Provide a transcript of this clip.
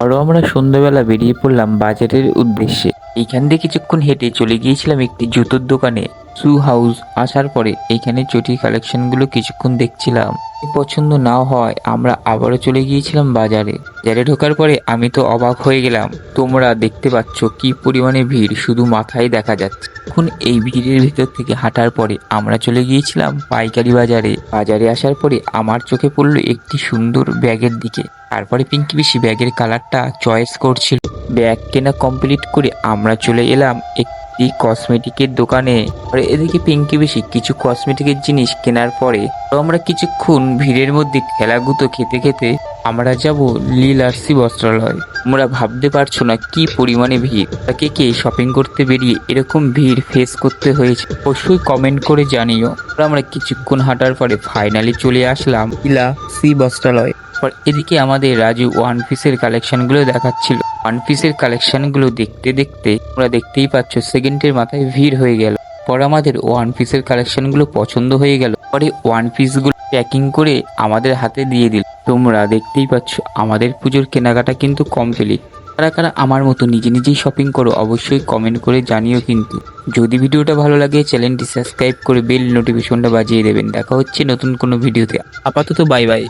আরও আমরা সন্ধ্যাবেলা বেরিয়ে পড়লাম বাজারের উদ্দেশ্যে। এইখান দিয়ে কিছুক্ষণ হেঁটে চলে গিয়েছিলাম একটি জুতোর দোকানে। শু হাউস আসার পরে এইখানে চটি কালেকশনগুলো কিছুক্ষণ দেখছিলাম। পছন্দ না হয়, আমরা আবারও চলে গিয়েছিলাম বাজারে। বাজারে ঢোকার পরে আমি তো অবাক হয়ে গেলাম। তোমরা দেখতে পাচ্ছ কি পরিমাণে ভিড়, শুধু মাথায় দেখা যাচ্ছে। এখন এই ভিড়ের ভেতর থেকে হাঁটার পরে আমরা চলে গিয়েছিলাম পাইকারি বাজারে। বাজারে আসার পরে আমার চোখে পড়ল একটি সুন্দর ব্যাগের দিকে। তারপরে পিঙ্কি পিসি ব্যাগের কালারটা চয়েস করছিল। ব্যাগ কেনা কমপ্লিট করে আমরা চলে এলাম একটি কসমেটিকের দোকানে। পরে এদিকে পিঙ্কি বেশি কিছু কসমেটিকের জিনিস কেনার পরে আমরা কিছুক্ষণ ভিড়ের মধ্যে খেলাগুতো খেতে খেতে আমরা যাব লীলার্সি বস্ত্রালয়। তোমরা ভাবতে পারছ না কি পরিমাণে ভিড়? তাকে কে শপিং করতে বেরিয়ে এরকম ভিড় ফেস করতে হয়েছে? অবশ্যই কমেন্ট করে জানিও। আমরা কিছুক্ষণ হাঁটার পরে ফাইনালি চলে আসলাম লীলা সি বস্ত্রালয়। পর এদিকে আমাদের রাজু ওয়ান পিসের কালেকশনগুলো দেখাচ্ছিল। ওয়ান পিসের কালেকশনগুলো দেখতে দেখতে তোমরা দেখতেই পাচ্ছ সেকেন্ডের মাথায় ভিড় হয়ে গেল। পর আমাদের ওয়ান পিসের কালেকশনগুলো পছন্দ হয়ে গেল। পরে ওয়ান পিসগুলো প্যাকিং করে আমাদের হাতে দিয়ে দিল। তোমরা দেখতেই পাচ্ছ আমাদের পুজোর কেনাকাটা কিন্তু কমপ্লিট কারা কারা আমার মতো নিজে নিজেই শপিং করো অবশ্যই কমেন্ট করে জানিও কিন্তু। যদি ভিডিওটা ভালো লাগে চ্যানেলটি সাবস্ক্রাইব করে বেল নোটিফিকেশনটা বাজিয়ে দেবেন। দেখা হচ্ছে নতুন কোনো ভিডিওতে। আপাতত বাই বাই